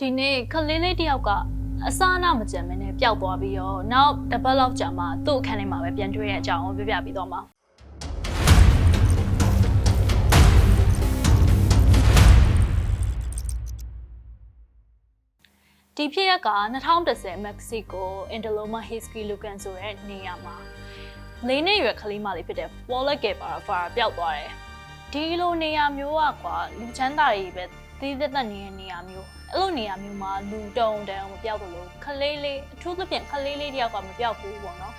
ဒီနေ့ခလေးလေးတယောက်ကအစအနမကြံမနဲ့ပျောက်သွားပြီးတော့နောက်တစ်ပတ်လောက်ကြာမှသူ့အခန်းထဲမှာပဲပြန်တွေ့တဲ့အကြောင်းကိုပြောပြပြီးတော့မှာဒီဖြစ်ရက်က2010မက္ကဆီကိုအင်တလိုမာဟစ်ကီလူကန်ဆိုတဲ့နေရာမှာလေးနှစ်ရွယ်ကလေးမလေးဖြစ်တဲ့ Paula Guevara ပျောက်သွားတယ်ဒီလိုနေရာမျိုးကကွာလူချမ်းသာတွေပဲ သီးသက်သက်နေတဲ့နေရာမျိုးအဲ့လိုနေရာမျိုးမှာလူတုံတန်မပြောက်ဘူးလို့ခလေးလေးအထူးသဖြင့်ခလေးလေးတယောက်ကမပြောက်ဘူးပေါ့နော်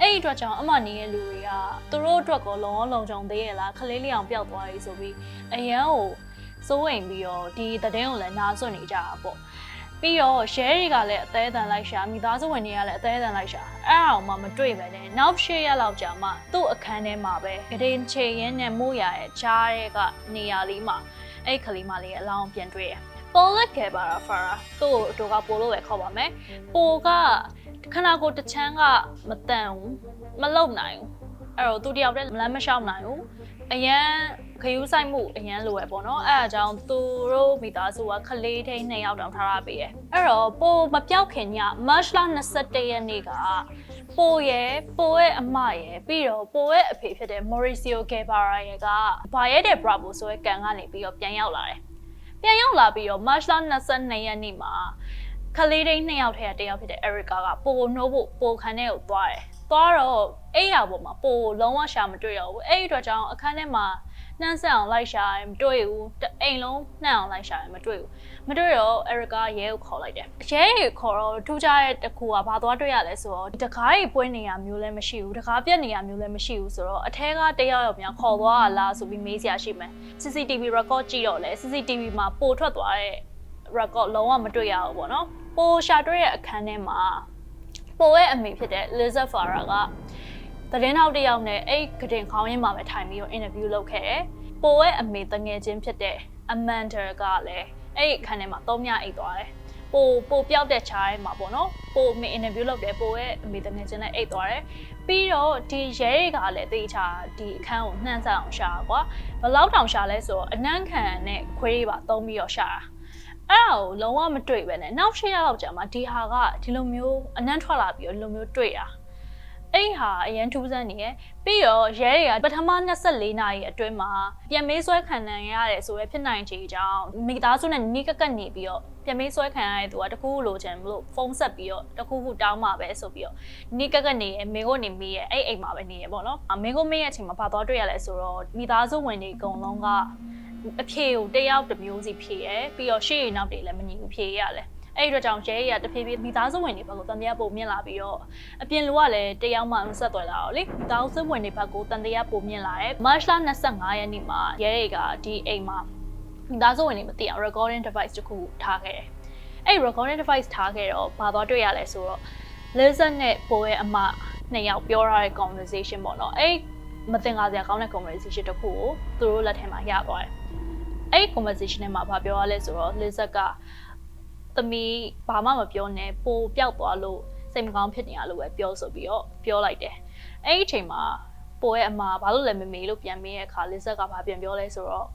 အဲ့ဒီအတွက်ကြောင့်အမှနေတဲ့လူတွေကသူတို့အတွက်ကောလုံးဝလုံးကြုံသေးရဲ့လားခလေးလေးအောင်ပျောက်သွားပြီဆိုပြီးအရန်ကိုစိုးရိမ်ပြီးတော့ဒီသတင်းကိုလည်းနားစွင့်နေကြတာပေါ့ပြီးတော့ share တွေကလည်းအသေးအတန်လိုက်ရှာမိသားစုဝင်တွေကလည်းအသေးအတန်လိုက်ရှာအဲ့အောင်မှမတွေ့ပဲနဲ့နောက်ရှေ့ရက်လောက်ကြာမှသူ့အခန်းထဲမှာပဲဂရင်ချေရင်းနဲ့မိုးရရဲ့ကြားရဲကနေရာလေးမှာ အဲ့ခလေးမလေးရဲ့အလောင်းပြန်တွေ့ရပေါ်လက်ကဲပါရာဖာရာသူ့တို့ကပိုလို့ပဲခေါ်ပါမယ်ပိုကခနာကိုတချမ်းကမတန်ဘူးမလုံနိုင်ဘူးအဲ့တော့သူတယောက်တည်းလမ်းမလျှောက်နိုင်ဘူး အရန်ခရူးဆိုင်မှုအရန်လိုရပေါ့နော်အဲ့အကြောင်းသူတို့မိသားစုကခလေးထိန်နှစ်ယောက်တောင်ထားရပေးတယ်အဲ့တော့ပိုမပြောက်ခင်ညမတ်လ21ရက်နေ့ကပိုရဲ့ပိုရဲ့အမရဲ့ပြီးတော့ပိုရဲ့အဖေဖြစ်တဲ့ Mauricio Guevara ရဲ့ကဘာရဲ့တဲ့ Bravo ဆိုတဲ့ကန်ကနေပြီးတော့ပြန်ရောက်လာတယ်ပြန်ရောက်လာပြီးတော့ March 22ရက်နေ့မှာခလေးတိန်နှစ်ယောက်ထဲကတစ်ယောက်ဖြစ်တဲ့ Erica ကပိုနှိုးဖို့ပိုခန်းထဲကိုသွားတယ် သွားတော့အဲ့ရပေါ်မှာပိုလုံးဝရှာမတွေ့ရဘူးအဲ့ဒီအတွက်ကြောင့်အခန်းထဲမှာနှမ်းဆက်အောင်လိုက်ရှာရင်မတွေ့ဘူးအိမ်လုံးနှမ်းအောင်လိုက်ရှာရင်မတွေ့ဘူးမတွေ့တော့ Erica ရဲကိုခေါ်လိုက်တယ်ရဲကိုခေါ်တော့ထူးခြားတဲ့တစ်ခုကဘာသွားတွေ့ရလဲဆိုတော့တကားကြီးပွင့်နေရမျိုးလည်းမရှိဘူးတကားပြက်နေရမျိုးလည်းမရှိဘူးဆိုတော့အထဲကတယောက်ယောက်များခေါ်သွားတာလားဆိုပြီးမေးစရာရှိမယ် CCTV record ကြည့်တော့လဲ CCTV မှာပိုထွက်သွားတဲ့ record လုံးဝမတွေ့ရဘူးပေါ့နော်ပိုရှာတွေ့တဲ့အခန်းထဲမှာ ပိုရဲ့အမေဖြစ်တဲ့ Lizard Farah ကသတင်းထောက်တစ်ယောက်နဲ့အဲ့ကတင်ခေါင်းရင်းမှာပဲထိုင်ပြီးတော့ interview လုပ်ခဲ့တယ်။ပိုရဲ့အမေတငယ်ချင်းဖြစ်တဲ့ Amanda ကလည်းအဲ့အခန်းထဲမှာသုံးညအိတ်သွားတယ်။ပိုပိုပြောက်တဲ့ခြားထဲမှာပေါ့နော်။ပိုမေ interview လုပ်တယ်ပိုရဲ့အမေတငယ်ချင်းနဲ့အိတ်သွားတယ်။ပြီးတော့ဒီရဲတွေကလည်းတေချာဒီအခန်းကိုနှမ်းဆက်အောင်ရှာကွာ။ဘယ်လောက်တောင်ရှာလဲဆိုတော့အနန်းခံနဲ့ခွေးတွေပါသုံးပြီးတော့ရှာတာ။ အဲ့ဒါကိုလုံးဝမတွေ့ပဲနဲ့နောက်ရှစ်ရက်လောက်ကြာမှဒီဟာကဒီလိုမျိုးအနန်းထွက်လာပြီးတော့ဒီလိုမျိုးတွေ့တာအဲ့ဟာအရန်ထူးဆန်းနေရယ်ပြီးတော့ရဲတွေကပထမ24နာရီအတွင်းမှာပြန်မေးဆွဲခံနိုင်ရတယ်ဆိုရယ်ဖြစ်နိုင်ခြေကြောင့်မိသားစုနဲ့နီးကပ်ကပ်နေပြီးတော့ပြန်မေးဆွဲခံရတဲ့သူကတခုခုလိုချင်မလို့ဖုန်းဆက်ပြီးတော့တခုခုတောင်းမှာပဲဆိုပြီးတော့နီးကပ်ကပ်နေရယ်မင်းကိုနေမေးရယ်အဲ့အိမ်မှာပဲနေရယ်ပေါ့နော်မင်းကိုမေးရတဲ့အချိန်မှာဘာသွားတွေ့ရလဲဆိုတော့မိသားစုဝင်တွေအကုန်လုံးက အဖြေကိုတယောက်တစ်မျိုးစီဖြေရယ်ပြီးတော့ရှေ့ရနောက်တွေလည်းမညီဘူးဖြေရရတယ်အဲ့ဒီတော့ကြောင့်ရဲရတဖြည်းဖြည်းမိသားစုဝင်တွေဘက်ကိုတန်တရားပုံမြင့်လာပြီးတော့အပြင်လူကလည်းတယောက်မှမဆက်သွယ်လာတော့လေမိသားစုဝင်တွေဘက်ကိုတန်တရားပုံမြင့်လာတယ်မတ်လ25ရက်နေ့မှာရဲတွေကဒီအိမ်မှာမိသားစုဝင်တွေမသိအောင် recording device တစ်ခုထားခဲ့တယ်အဲ့ recording device ထားခဲ့တော့ဘာသွားတွေ့ရလဲဆိုတော့ Lizard နဲ့ပိုရဲ့အမနှစ်ယောက်ပြောရတဲ့ conversation ပေါ့နော်အဲ့မတင်ကားစရာကောင်းတဲ့ conversation တစ်ခုကိုသူတို့လက်ထဲမှာရသွားတယ် အဲ့ conversation ထဲမှာဘာပြောရလဲဆိုတော့ Lizard ကသမီးဘာမှမပြောနဲ့ပိုပျောက်သွားလို့စိတ်မကောင်းဖြစ်နေရလို့ပဲပြောဆိုပြီးတော့ပြောလိုက်တယ်အဲ့ဒီအချိန်မှာပိုရဲ့အမဘာလို့လဲမမေလို့ပြန်မေးတဲ့အခါ Lizard ကဘာပြန်ပြောလဲဆိုတော့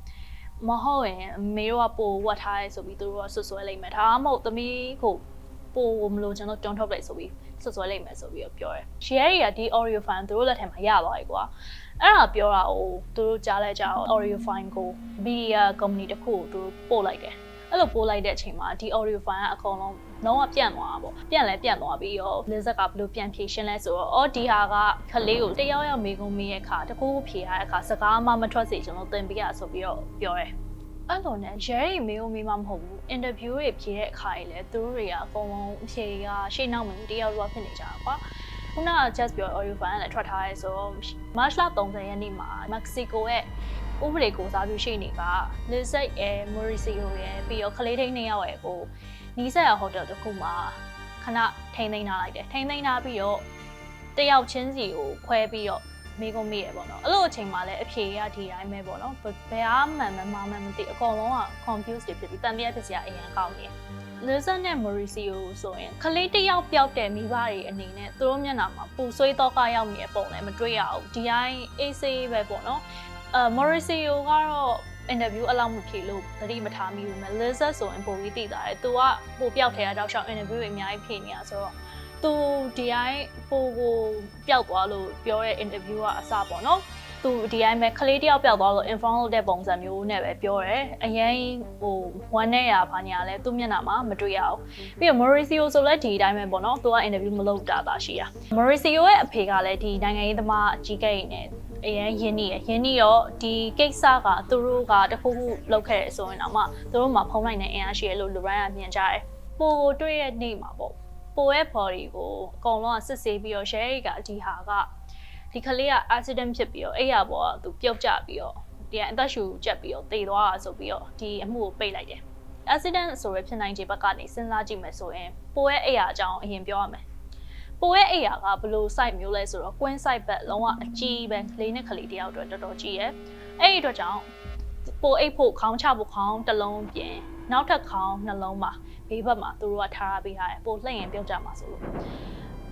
မဟုတ်ရင်အမေတို့ကပိုဝတ်ထားရဲဆိုပြီးသူတို့ကဆွဆွဲလိုက်မယ်ဒါမှမဟုတ်သမီးကိုပိုမလို့ကျွန်တော်တွန်းထုတ်လိုက်ဆိုပြီးဆွဆွဲလိုက်မယ်ဆိုပြီးတော့ပြောတယ်။ share တွေကဒီ audio file သူတို့လက်ထဲမှာရသွားပြီကွာ။ အဲ့ဒါပြောတာကိုသူတို့ကြားလဲကြားတော့ audio file ကို media company တစ်ခုကိုသူတို့ပို့လိုက်တယ်။အဲ့လိုပို့လိုက်တဲ့အချိန်မှာဒီ audio file ကအကုန်လုံးလုံးဝပြန့်သွားတာပေါ့ပြန့်လဲပြန့်သွားပြီးတော့ Lizard ကဘယ်လိုပြန်ဖြေရှင်းလဲဆိုတော့အော်ဒီဟာကခလေးကိုတယောက်ယောက်မေကုံမေးရဲ့အခါတကူဖြေရတဲ့အခါစကားမှမထွက်စေချင်လို့သင်ပေးရဆိုပြီးတော့ပြောတယ်အဲ့လိုနဲ့ရဲရီမေကိုမေးမှမဟုတ်ဘူးအင်တာဗျူးတွေဖြေတဲ့အခါကြီးလဲသူတို့တွေကအကုန်လုံးအဖြေကရှေ့နောက်မတယောက်တော့ဖြစ်နေကြတာကွာ ခုနက just ပြော audio file လည်းထွက်ထားရဲဆို March 30ရက်နေ့မှာ Mexico ရဲ့ဥပဒေကိုစားပြုရှိနေက Lizard ရဲ့ Mauricio ရဲ့ပြီးတော့ခလေးထိန်နှစ်ယောက်ရဲ့ကိုနီးစပ်ရဟိုတယ်တစ်ခုမှာခဏထိန်းသိမ်းထားလိုက်တယ်ထိန်းသိမ်းထားပြီးတော့တယောက်ချင်းစီကိုခွဲပြီးတော့မိကုန်မိရပေါ့နော်အဲ့လိုအချိန်မှာလည်းအဖြေရဒီတိုင်းပဲပေါ့နော်ဘယ်အားမှန်မှန်မှန်မသိအကုန်လုံးက confused တွေဖြစ်ပြီးတန်တရားဖြစ်စရာအရင်ကောင်းနေ Lizard နဲ့ Mauricio ဆိုရင်ခလေးတစ်ယောက်ပျောက်တဲ့မိဘတွေအနေနဲ့သူတို့မျက်နှာမှာပူဆွေးတော့ကရောက်နေတဲ့ပုံလည်းမတွေ့ရဘူးဒီတိုင်း AC ပဲပေါ့နော်အဲ Mauricio ကတော့ interview အလောက်မဖြေလို့သတိမထားမိဘူးမယ် lizard ဆိုရင်ပုံပြီးတည်တာတယ်။ तू ကပိုပျောက်ထဲတာတောက်လျှောက် interview တွေအများကြီးဖြေနေတာဆိုတော့ तू ဒီတိုင်းပိုကိုပျောက်သွားလို့ပြောတဲ့ interview ကအစပေါ့နော်။ तू ဒီတိုင်းပဲကလေးတယောက်ပျောက်သွားလို့ inform လုပ်တဲ့ပုံစံမျိုးနဲ့ပဲပြောတယ်။အရင်ဟိုဝမ်းနဲ့ရဘာညာလဲသူ့မျက်နှာမှာမတွေ့ရဘူး။ပြီးတော့ Mauricio ဆိုလည်းဒီတိုင်းပဲပေါ့နော်။ तू က interview မလုပ်တာပါရှိရ။ Mauricio ရဲ့အဖေကလည်းဒီနိုင်ငံရေးသမားအကြီးကိန်းနဲ့အရင်ရင်းနှီးရရင်းနှီးရောဒီကိစ္စကသူတို့ကတခုခုလုပ်ခဲ့ရဆိုရင်တော့မှသူတို့မှဖုံးလိုက်တဲ့အင်အားရှိရလို့လူရိုင်းကမြင်ကြတယ်ပိုကိုတွေ့ရနေမှာပေါ့ပိုရဲ့ body ကိုအကုန်လုံးကစစ်ဆေးပြီးတော့ share ကဒီဟာက ဒီကလေးက accident ဖြစ်ပြီးတော့အဲ့ရပေါ်ကသူပြုတ်ကျပြီးတော့ဒီအသက်ရှူကျက်ပြီးတော့သေသွားတာဆိုပြီးတော့ဒီအမှုကိုပိတ်လိုက်တယ် accident ဆိုရဖြစ်နိုင်ခြေဘက်ကနေစဉ်းစားကြည့်မယ်ဆိုရင်ပိုရဲ့အဲ့ရအကြောင်းအရင်ပြောရမယ်ပိုရဲ့အိယာကဘယ်လို site မျိုးလဲဆိုတော့ queen site ဘက်လုံးဝအကြီးပဲကလေးနဲ့ကလေးတယောက်အတွက်တော်တော်ကြီးရယ်အဲ့ဒီအတွက်ကြောင့်ပိုအိတ်ဖို့ခေါင်းချဖို့ခေါင်းတစ်လုံးပြင်နောက်ထပ်ခေါင်းနှလုံးမှာဘေးဘက်မှာသူတို့ကထားရပေးထားတယ်ပိုလှည့်ရင်ပြုတ်ကြမှာဆိုလို့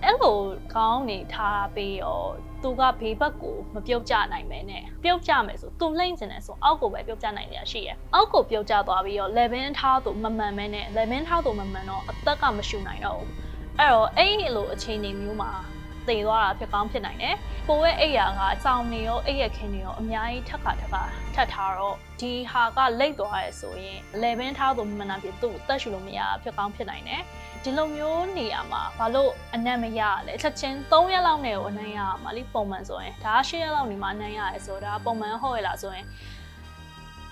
အဲ့လိုခေါင်းနေထားပေးရောသူကဘေးဘက်ကိုမပြုတ်ကြနိုင်ပဲနဲ့ပြုတ်ကြမယ်ဆိုသူလှိမ့်စင်တယ်ဆိုအောက်ကိုပဲပြုတ်ကြနိုင်ရရှိရယ်အောက်ကိုပြုတ်ကြသွားပြီးတော့ level ထားသူမမှန်မဲနဲ့ level ထားသူမမှန်တော့အသက်ကမရှူနိုင်တော့ဘူးအဲ့တော့အဲ့ဒီလိုအခြေအနေမျိုးမှာတည်သွားတာဖြစ်ကောင်းဖြစ်နိုင်တယ်။ကိုရဲ့အိယာကစောင်းနေရောအိရခင်နေရောအများကြီးထက်ခါထက်ခါထက်ထားတော့ဒီဟာကလိတ်သွားရဲဆိုရင်လေဘင်းထားသူမနာပြသူ့တက်ရှူလို့မရဖြစ်ကောင်းဖြစ်နိုင်တယ်။ ဒီလိုမျိုးနေရာမှာဘာလို့အနံ့မရလဲချက်ချင်း3ရက်လောက်နဲ့ကိုအနံ့ရမှာလိပုံမှန်ဆိုရင်ဒါ10ရက်လောက်နေမှအနံ့ရရဲဆိုတော့ပုံမှန်ဟုတ်ရလားဆိုရင်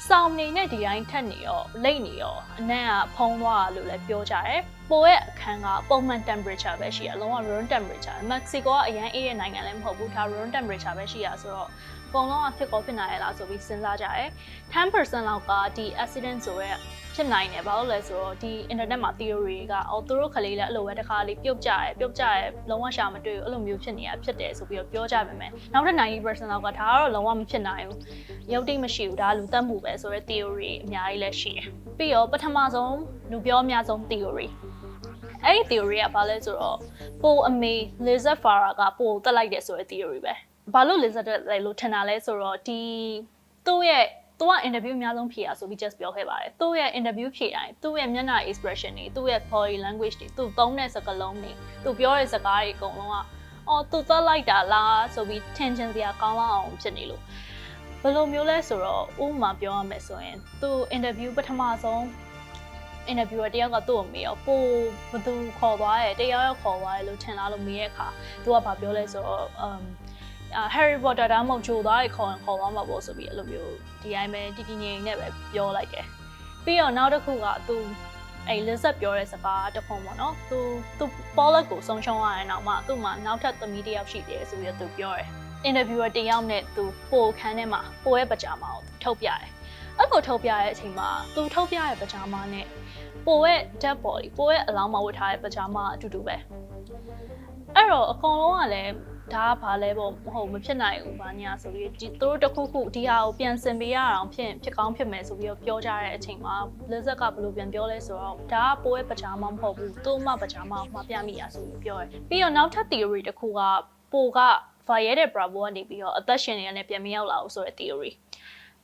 စောင်းနေနဲ့ဒီတိုင်းထက်နေရောလိတ်နေရောအနံ့ကဖုံးသွားလို့လည်းပြောကြတယ်ပိုရဲ့အခန်းကပုံမှန် temperature ပဲရှိရအလုံးဝ room temperature မက္ကဆီကိုကအရန်အေးတဲ့နိုင်ငံလည်းမဟုတ်ဘူးဒါ room temperature ပဲရှိရဆိုတော့အကုန်လုံးကဖြစ်ကောဖြစ်နိုင်ရလားဆိုပြီးစဉ်းစားကြတယ်10%လောက်ကဒီ accident ဆိုရဲ ဖြစ်နိုင်တယ်ဘာလို့လဲဆိုတော့ဒီ internet မှာ theory ကအော်သူတို့ခလေးလည်းအဲ့လိုပဲတစ်ခါလေးပြုတ်ကြရဲပြုတ်ကြရဲလုံးဝရှာမတွေ့ဘူးအဲ့လိုမျိုးဖြစ်နေတာဖြစ်တယ်ဆိုပြီးတော့ပြောကြပါမယ်နောက်ထပ်90%လောက်ကဒါကတော့လုံးဝမဖြစ်နိုင်ဘူးရုပ်တိတ်မရှိဘူးဒါလူတက်မှုပဲဆိုတော့ theory အများကြီးလည်းရှိတယ်ပြီးတော့ပထမဆုံးလူပြောအများဆုံး theory အဲ့ဒီ theory ကဘာလဲဆိုတော့ပိုအမေ lizard fara ကပိုတက်လိုက်တယ်ဆိုတဲ့ theory ပဲဘာလို့ lizard တက်လိုက်လို့ထင်တာလဲဆိုတော့ဒီသူ့ရဲ့ သူက interview အများဆုံးဖြေရဆိုပြီး just ပြောခဲ့ပါတယ်သူ့ရဲ့ interview ဖြေတိုင်းသူ့ရဲ့မျက်နှာ expression တွေသူ့ရဲ့ body language တွေသူသုံးတဲ့စကားလုံးတွေသူပြောတဲ့စကားတွေအကုန်လုံးကအော်သူသက်လိုက်တာလားဆိုပြီး tension စရာကောင်းလောက်အောင်ဖြစ်နေလို့ဘယ်လိုမျိုးလဲဆိုတော့ဥပမာပြောရမယ်ဆိုရင်သူ interview ပထမဆုံး interviewer တယောက်ကသူ့ကိုမေးရောပိုဘသူခေါ်သွားတယ်တယောက်ယောက်ခေါ်သွားတယ်လို့ထင်လားလို့မေးရခါသူကဘာပြောလဲဆိုတော့ um Harry Potter ဒါမှမဟုတ်ဂျိုသားတွေခေါ်ရင်ခေါ်သွားမှာပေါ့ဆိုပြီးအဲ့လိုမျိုးဒီအိုင်းပဲတီတီငင်နဲ့ပဲပြောလိုက်တယ်ပြီးတော့နောက်တစ်ခုကသူအဲ့ lizard ပြောတဲ့စကားတစ်ခုပေါ့နော်သူသူ Pollock ကိုဆုံးရှုံးရတဲ့နောက်မှာသူ့မှာနောက်ထပ်သမီးတစ်ယောက်ရှိတယ်ဆိုပြီးတော့သူပြောတယ် interviewer တယောက်နဲ့သူပိုခန်းထဲမှာပိုရဲ့ပကြမာကိုထုတ်ပြတယ်အဲ့လိုထုတ်ပြတဲ့အချိန်မှာသူထုတ်ပြတဲ့ပကြမာနဲ့ပိုရဲ့ dead body ပိုရဲ့အလောင်းမှာဝတ်ထားတဲ့ပကြမာအတူတူပဲအဲ့တော့အကောင်လုံးကလည်း ဒါကဘာလဲပေါ့မဟုတ်မဖြစ်နိုင်ဘူးဘာညာဆိုပြီးဒီသူတို့တခုခုဒီဟာကိုပြန်ဆင်ပေးရအောင်ဖြစ်ဖြစ်ကောင်းဖြစ်မယ်ဆိုပြီးတော့ပြောကြတဲ့အချိန်မှာ Blizzard ကဘယ်လိုပြန်ပြောလဲဆိုတော့ဒါကပိုရဲ့ပကြမာမဟုတ်ဘူးသူ့မပကြမာမှာပြမိရဆိုပြီးပြောတယ်ပြီးတော့နောက်ထပ် theory တစ်ခုကပိုက fire တဲ့ bravo ကနေပြီးတော့အသက်ရှင်နေရတဲ့ပြန်မရောက်လာဘူးဆိုတဲ့ theory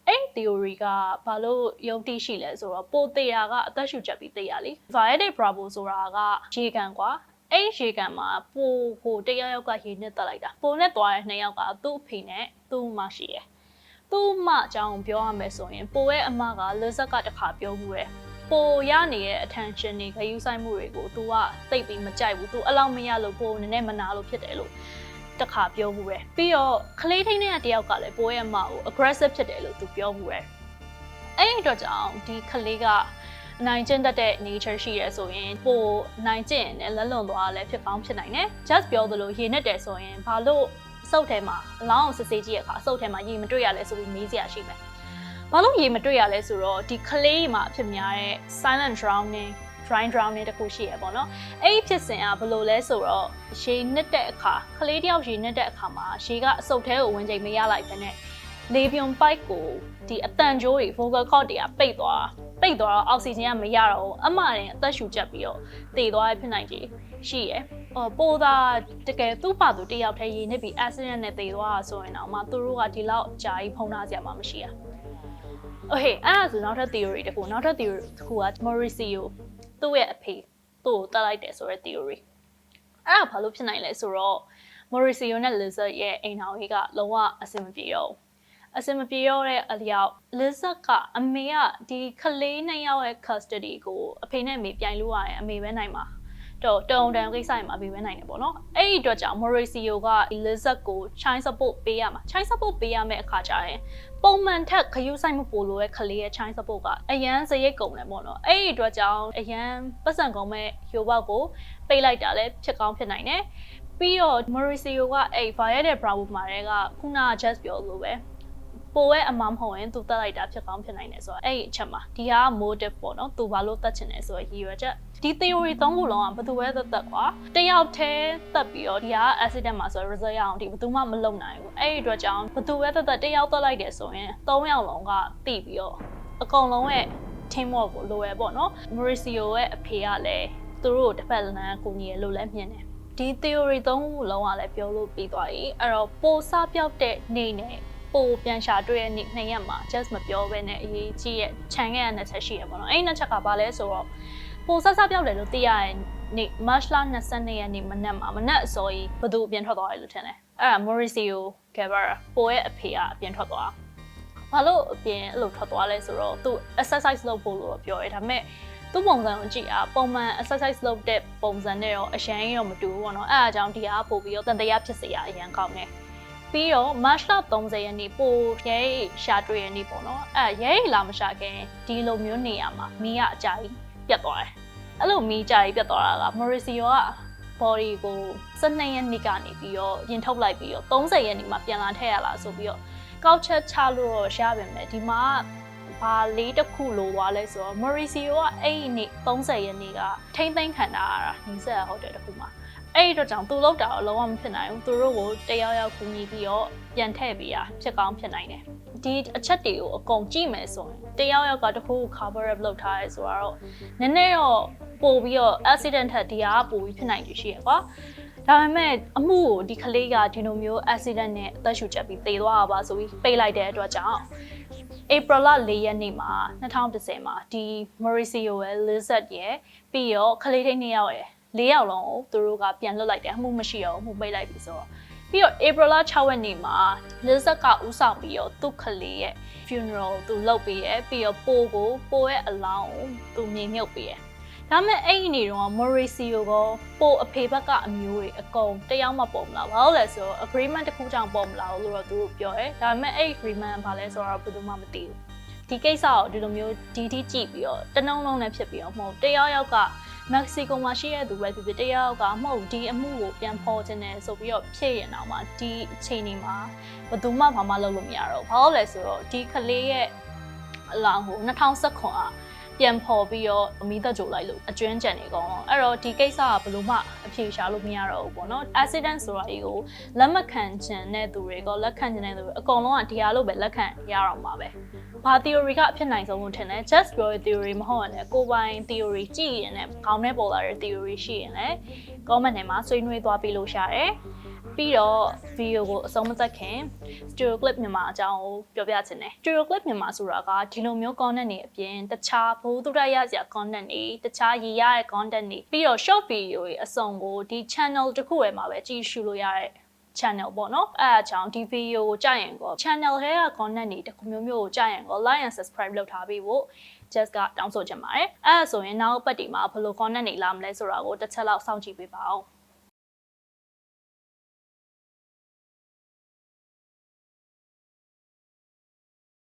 အဲ့ theory ကဘာလို့ယုံတိရှိလဲဆိုတော့ပိုတေယာကအသက်ရှူချက်ပြီးတေယာလေ Violet Bravo ဆိုတာကရေကန်ကွာ အဲ့ရေကန်မှာပိုကိုတယောက်ယောက်ကရေနဲ့တက်လိုက်တာပိုနဲ့သွားတဲ့နှစ်ယောက်ကသူ့အဖေနဲ့သူ့မရှိရယ်သူ့မအကြောင်းပြောရမယ်ဆိုရင်ပိုရဲ့အမက lizard ကတခါပြောမှုတယ်ပိုရနေရဲ့ attention တွေခယူးဆိုင်မှုတွေကို तू ကသိပ်ပြီးမကြိုက်ဘူး तू အလောက်မရလို့ပိုနည်းနည်းမနာလို့ဖြစ်တယ်လို့တခါပြောမှုတယ်ပြီးတော့ကလေးထိန်းတဲ့တယောက်ကလည်းပိုးရဲ့အမကို aggressive ဖြစ်တယ်လို့သူပြောမှုတယ်အဲ့ဒီအတွက်ကြောင့်ဒီကလေးက နိုင်ကျင့်တတ်တဲ့ nature ရှိရဲဆိုရင်ပိုနိုင်ကျင့်နဲ့လက်လွန်သွားလဲဖြစ်ကောင်းဖြစ်နိုင်တယ် just ပြောသလိုရေနဲ့တယ်ဆိုရင်ဘာလို့စုပ်ထဲမှာအလောင်းအောင်စစ်ဆေးကြည့်ရခါအစုပ်ထဲမှာရေမတွေ့ရလဲဆိုပြီးမေးစရာရှိမယ်ဘာလို့ရေမတွေ့ရလဲဆိုတော့ဒီကလေးမှာအဖြစ်များတဲ့ silent drowning dry drowning တခုရှိရပေါ့နော်အဲ့ဒီဖြစ်စဉ်ကဘယ်လိုလဲဆိုတော့ရေနစ်တဲ့အခါကလေးတယောက်ရေနစ်တဲ့အခါမှာရေကအစုပ်ထဲကိုဝင်ချိန်မရလိုက်ဘဲနဲ့ လေပြွန်ပိုက်ကိုဒီအတန်ကြိုးတွေ vocal cord တွေကပိတ်သွားပိတ်သွားတော့အောက်ဆီဂျင်ကမရတော့ဘူးအမရင်အသက်ရှူချက်ပြီးတော့တည်သွားဖြစ်နိုင်တယ်ရှိရယ်အော်ပိုသာတကယ်သူ့ပါသူတယောက်တည်းရေနစ်ပြီး accident နဲ့တည်သွားတာဆိုရင်တော့မှသူတို့ကဒီလောက်ကြာကြီးဖုံးထားကြမှာမရှိရ Okay အဲ့ဒါဆိုနောက်ထပ် theory တစ်ခုနောက်ထပ် theory တစ်ခုက Mauricio သူ့ရဲ့အဖေသူ့ကိုတတ်လိုက်တယ်ဆိုတဲ့ theory အဲ့ဒါဘာလို့ဖြစ်နိုင်လဲဆိုတော့ Mauricio နဲ့ Lizard ရဲ့အိမ်ထောင်ကြီးကလုံးဝအဆင်မပြေတော့ဘူး အဆင်မပြေတော့တဲ့အလျောက် Lizard ကအမေကဒီကလေးနှစ်ယောက်ရဲ့ custody ကိုအဖေနဲ့အမေပြိုင်လို့ရတယ်အမေပဲနိုင်မှာတော့တုံတန်ကိစ္စတွေမှာပြီးပဲနိုင်တယ်ပေါ့နော်အဲ့ဒီအတွက်ကြောင့် Mauricio က Lizard ကို child support ပေးရမှာ child support ပေးရမယ့်အခါကျရင်ပုံမှန်ထက်ခယူးဆိုင်မပိုလို့ရဲ့ကလေးရဲ့ child support ကအရန်စရိတ်ကုန်တယ်ပေါ့နော်အဲ့ဒီအတွက်ကြောင့်အရန်ပတ်စံကုန်မဲ့ရိုဘောက်ကိုပေးလိုက်တာလည်းဖြစ်ကောင်းဖြစ်နိုင်တယ်ပြီးတော့ Mauricio ကအဲ့ Via တဲ့ Bravo မှာတည်းကခုနက just ပြောလို့ပဲ ပိုရဲ့အမမဟုတ်ရင်သူတက်လိုက်တာဖြစ်ကောင်းဖြစ်နိုင်တယ်ဆိုတော့အဲ့ဒီအချက်မှာဒီဟာ motive ပေါ့နော်သူဘာလို့တက်ချင်လဲဆိုတော့ရည်ရွယ်ချက်ဒီ theory သုံးခုလုံးကဘယ်သူပဲသက်သက်ကွာတယောက်တည်းတက်ပြီးတော့ဒီဟာ accident မှာဆိုတော့ result ရအောင်ဒီဘယ်သူမှမလုံနိုင်ဘူးအဲ့ဒီအတွက်ကြောင့်ဘယ်သူပဲသက်သက်တယောက်တက်လိုက်တယ်ဆိုရင်၃ယောက်လုံးကတိပြီးတော့အကုန်လုံးရဲ့ team work ကိုလိုရပေါ့နော် Mauricio ရဲ့အဖေကလည်းသူတို့တစ်ဖက်လမ်းကိုညီရလို့လည်းမြင်တယ်ဒီ theory သုံးခုလုံးကလည်းပြောလို့ပြီးသွားပြီအဲ့တော့ပိုစားပြောက်တဲ့နေ့နဲ့ ပိုပြန်ရှာတွေ့တဲ့နေ့နှစ်ရက်မှာ just မပြောဘဲနဲ့အရေးကြီးရဲ့ခြံခဲ့ရတဲ့ချက်ရှိရပါတော့အဲ့ဒီနှစ်ချက်ကဘာလဲဆိုတော့ပိုဆဆပြောက်တယ်လို့သိရတဲ့နေ့ March လ22ရက်နေ့မနက်မှာမနက်အစောကြီးဘသူအပြင်ထွက်သွားတယ်လို့ထင်တယ်အဲ့ဒါ Mauricio Guevara ပိုရဲ့အဖေကအပြင်ထွက်သွားဘာလို့အပြင်အဲ့လိုထွက်သွားလဲဆိုတော့သူ exercise လုပ်ဖို့လို့ပြောရဲဒါပေမဲ့သူ့ပုံစံကိုကြည့်အားပုံမှန် exercise လုပ်တဲ့ပုံစံနဲ့ရောအရန်ရောမတူဘူးပေါ့နော်အဲ့အကြောင်းဒီအားပို့ပြီးတော့တန်တရားဖြစ်စေရအရန်ကောင်းတယ် ပြီးတော့ March 30ရက်နေ့ပိုရဲရှာတွေ့ရနေ့ပေါ့နော်အဲ့ရဲလာမရှာခင်ဒီလိုမျိုးနေရမှာမီးကအကြိုက်ပြတ်သွားတယ်အဲ့လိုမီးကြိုက်ပြတ်သွားတာက Mauricio က body ကို12ရက်နေ့ကနေပြီးတော့ပြင်ထုတ်လိုက်ပြီးတော့30ရက်နေ့မှာပြန်လာထည့်ရလားဆိုပြီးတော့ကောက်ချက်ချလို့တော့ရှားပြင်မယ်ဒီမှာဘာလေးတစ်ခုလိုသွားလဲဆိုတော့ Mauricio ကအဲ့ဒီနေ့30ရက်နေ့ကထိမ့်သိမ်းခံတာရတာညီဆက်ဟိုတယ်တစ်ခုမှာ အဲ့ဒီတော့ကြောင့်သူလောက်တာတော့လုံးဝမဖြစ်နိုင်ဘူးသူတို့ကိုတယောက်ယောက်ကူညီပြီးတော့ပြန်ထည့်ပေးရဖြစ်ကောင်းဖြစ်နိုင်တယ်ဒီအချက်တွေကိုအကုန်ကြည့်မယ်ဆိုရင်တယောက်ယောက်ကတစ်ခု cover up လုပ်ထားရဲဆိုတော့နည်းနည်းတော့ပို့ပြီးတော့ accident ထက်ဒီဟာကပို့ပြီးဖြစ်နိုင်ကြရှိရကွာဒါပေမဲ့အမှုကိုဒီကလေးကဒီလိုမျိုး accident နဲ့အသက်ရှူချက်ပြီးသေသွားတာပါဆိုပြီးပိတ်လိုက်တဲ့အတွက်ကြောင့် April လ4ရက်နေ့မှာ2010မှာဒီ Mauricio ရဲ့ Lizard ရဲ့ပြီးတော့ကလေးတိုင်းနှစ်ယောက်ရဲ့ ၄ယောက်လုံးကိုသူတို့ကပြန်လွတ်လိုက်တယ်အမှုမရှိတော့ဘူးအမှုပိတ်လိုက်ပြီဆိုတော့ပြီးတော့ April လ6ရက်နေ့မှာ Lizard ကဥဆောင်ပြီးတော့သူ့ကလေးရဲ့ funeral သူလုပ်ပေးရဲ့ပြီးတော့ပိုကိုပိုရဲ့အလောင်းကိုသူမြေမြုပ်ပေးရဲ့ဒါပေမဲ့အဲ့ဒီနေတော့ Mauricio ကိုပိုအဖေဘက်ကအမျိုးတွေအကုန်တယောက်မှပုံမလာဘာလို့လဲဆိုတော့ agreement တစ်ခုကြောင့်ပုံမလာဘူးလို့တော့သူတို့ပြောတယ်ဒါပေမဲ့အဲ့ agreement ဘာလဲဆိုတော့ဘယ်သူမှမသိဘူးဒီကိစ္စကိုဒီလိုမျိုးဒီဒီကြည့်ပြီးတော့တနှုံလုံးနဲ့ဖြစ်ပြီးတော့မဟုတ်တယောက်ယောက်က မက္ကဆီကိုမှာရှိတဲ့သူပဲဖြစ်ဖြစ်တယောက်ကမဟုတ်ဒီအမှုကိုပြန်ဖော်ခြင်းနဲ့ဆိုပြီးတော့ဖြစ်ရင်တော့မှဒီအချိန်ဒီမှာဘယ်သူမှဘာမှလုပ်လို့မရတော့ဘူးဘာလို့လဲဆိုတော့ဒီကလေးရဲ့အလောင်းကို2019ကပြန်ဖော်ပြီးတော့အမိသက်ကြိုလိုက်လို့အကျွမ်းကြံနေကောင်တော့အဲ့တော့ဒီကိစ္စကဘယ်လိုမှအဖြေရှာလို့မရတော့ဘူးပေါ့နော် accident ဆိုတာကြီးကိုလက်မခံခြင်းတဲ့သူတွေကလက်ခံခြင်းတဲ့သူတွေအကုန်လုံးကဒီဟာလို့ပဲလက်ခံရအောင်ပါပဲ ဘာ theory ကအဖြစ်နိုင်ဆုံးလို့ထင်တယ် just your theory မဟုတ်ရင်လည်းကိုယ်ပိုင် theory ကြည့်ရင်လည်းခေါင်းထဲပေါ်လာတဲ့ theory ရှိရင်လည်း comment ထဲမှာဆွေးနွေးသွားပြီးလို့ရတယ်ပြီးတော့ video ကိုအဆုံးမသက်ခင် Studio Clip မြန်မာအကြောင်းကိုပြောပြချင်တယ် Studio Clip မြန်မာဆိုတာကဒီလိုမျိုး content တွေအပြင်တခြားဘိုးသူရရစရာ content တွေတခြားရည်ရတဲ့ content တွေပြီးတော့ short video တွေအစုံကိုဒီ channel တစ်ခုထဲမှာပဲကြည့်ရှုလို့ရတဲ့ channel ပေါ့နော်အဲအကြောင်းဒီ video ကိုကြာရင်ကော channel ထဲက content တွေတစ်ခုမျိုးမျိုးကိုကြာရင်ကော like and subscribe လုပ်ထားပေးဖို့ just ကတောင်းဆိုချင်ပါတယ်အဲဒါဆိုရင်နောက်ပတ်ဒီမှာဘယ်လို content တွေလာမလဲဆိုတာကိုတစ်ချက်လောက်စောင့်ကြည့်ပေးပါဦး